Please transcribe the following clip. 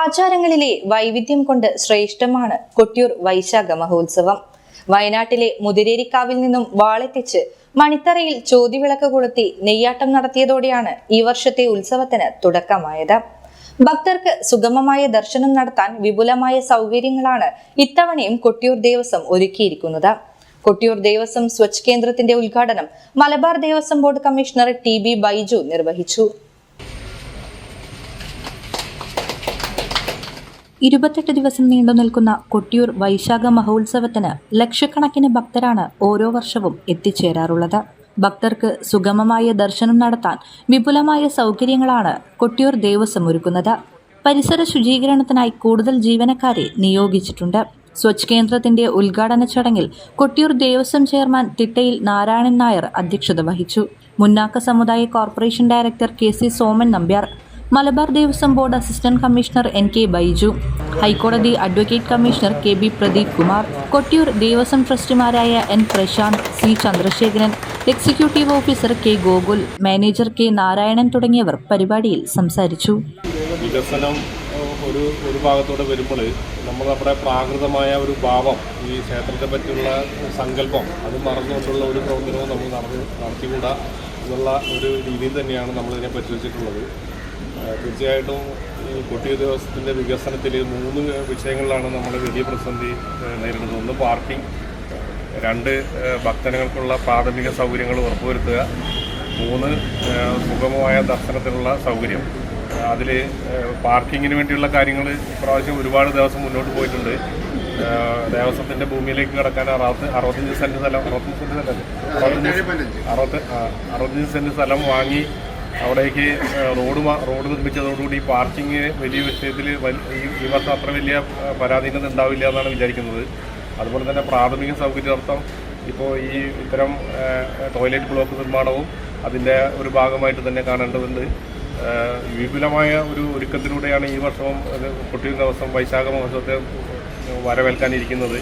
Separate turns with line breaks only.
ആചാരങ്ങളിലെ വൈവിധ്യം കൊണ്ട് ശ്രേഷ്ഠമാണ് കൊട്ടിയൂർ വൈശാഖ മഹോത്സവം. വയനാട്ടിലെ മുതിരേരിക്കാവിൽ നിന്നും വാളെത്തിച്ച് മണിത്തറയിൽ ചോതിവിളക്ക് കൊളുത്തി നെയ്യാട്ടം നടത്തിയതോടെയാണ് ഈ വർഷത്തെ ഉത്സവത്തിന് തുടക്കമായത്. ഭക്തർക്ക് സുഗമമായ ദർശനം നടത്താൻ വിപുലമായ സൗകര്യങ്ങളാണ് ഇത്തവണയും കൊട്ടിയൂർ ദേവസ്വം ഒരുക്കിയിരിക്കുന്നത്. കൊട്ടിയൂർ ദേവസ്വം സ്വച്ഛ് കേന്ദ്രത്തിന്റെ ഉദ്ഘാടനം Malabar Devaswom board commissioner T B Baiju നിർവഹിച്ചു. ഇരുപത്തെട്ട് ദിവസം നീണ്ടു നിൽക്കുന്ന കൊട്ടിയൂർ വൈശാഖ മഹോത്സവത്തിന് ലക്ഷക്കണക്കിന് ഭക്തരാണ് ഓരോ വർഷവും എത്തിച്ചേരാറുള്ളത്. ഭക്തർക്ക് സുഗമമായ ദർശനം നടത്താൻ വിപുലമായ സൗകര്യങ്ങളാണ് കൊട്ടിയൂർ ദേവസ്വം ഒരുക്കുന്നത്. പരിസര ശുചീകരണത്തിനായി കൂടുതൽ ജീവനക്കാരെ നിയോഗിച്ചിട്ടുണ്ട്. സ്വച്ഛ് കേന്ദ്രത്തിന്റെ ഉദ്ഘാടന ചടങ്ങിൽ കൊട്ടിയൂർ ദേവസ്വം ചെയർമാൻ തിട്ടയിൽ നാരായണൻ നായർ അധ്യക്ഷത വഹിച്ചു. മുന്നാക്ക സമുദായ corporation director K C Soman Nambiar Malabar Devaswom board assistant commissioner N K Baiju ഹൈക്കോടതി advocate commissioner K B Pradeep Kumar Kottiyoor Devaswom ട്രസ്റ്റിമാരായ N Prashanth C Chandrasekharan executive officer K Gokul manager K Narayanan തുടങ്ങിയവർ പരിപാടിയിൽ സംസാരിച്ചു.
വികസനം ഒരു ഒരു ഭാഗത്തൂടെ വരുമ്പോൾ നമ്മൾ നമ്മുടെ പ്രാകൃതമായ ഒരു ഭാവം ഈ ക്ഷേത്രത്തെ പറ്റിയുള്ള സങ്കല്പം അത് മറന്നുകൊണ്ടുള്ള ഒരു പ്രവർത്തനവും നമ്മൾ നടന്ന് നടത്തിക്കൂടാ എന്നുള്ള ഒരു രീതിയിൽ തന്നെയാണ് നമ്മളിതിനെ പരിശോധിച്ചിട്ടുള്ളത്. തീർച്ചയായിട്ടും ഈ കുട്ടി ദിവസത്തിന്റെ വികസനത്തിൽ മൂന്ന് വിഷയങ്ങളിലാണ് നമ്മൾ വലിയ പ്രതിസന്ധി നേരിടുന്നത്. ഒന്ന് പാർക്കിംഗ് രണ്ട് ഭക്തനങ്ങൾക്കുള്ള പ്രാഥമിക സൗകര്യങ്ങൾ ഉറപ്പുവരുത്തുക മൂന്ന് സുഗമമായ ദർശനത്തിനുള്ള സൗകര്യം. അതിൽ പാർക്കിങ്ങിന് വേണ്ടിയുള്ള കാര്യങ്ങൾ ഇപ്രാവശ്യം ഒരുപാട് ദിവസം മുന്നോട്ട് പോയിട്ടുണ്ട്. ദേവസ്വത്തിന്റെ ഭൂമിയിലേക്ക് കിടക്കാൻ അറുപത്തി അറുപത്തഞ്ച് സെന്റ് സ്ഥലം അറുപത്തഞ്ച് സെന്റ് സ്ഥലം അറുപത്തഞ്ച് അറുപത്തി അറുപത്തഞ്ച് സെന്റ് സ്ഥലം വാങ്ങി അവിടേക്ക് റോഡ് റോഡ് നിർമ്മിച്ചതോടുകൂടി പാർക്കിങ് വലിയ വിഷയത്തിൽ ഈ വർഷം അത്ര വലിയ പരാധീനത ഉണ്ടാവില്ല എന്നാണ് വിചാരിക്കുന്നത്. അതുപോലെ തന്നെ പ്രാഥമിക സൗകര്യാർത്ഥം ഇപ്പോൾ ഈ ഇത്തരം ടോയ്ലറ്റ് ബ്ലോക്ക് നിർമ്മാണവും അതിന്റെ ഒരു ഭാഗമായിട്ട് തന്നെ കാണേണ്ടതുണ്ട്. വിപുലമായ ഒരു ഒരുക്കത്തിലൂടെയാണ് ഈ വർഷവും പൊട്ടിയ ദിവസം വൈശാഖ മഹോത്സവത്തെ വരവേൽക്കാനിരിക്കുന്നത്.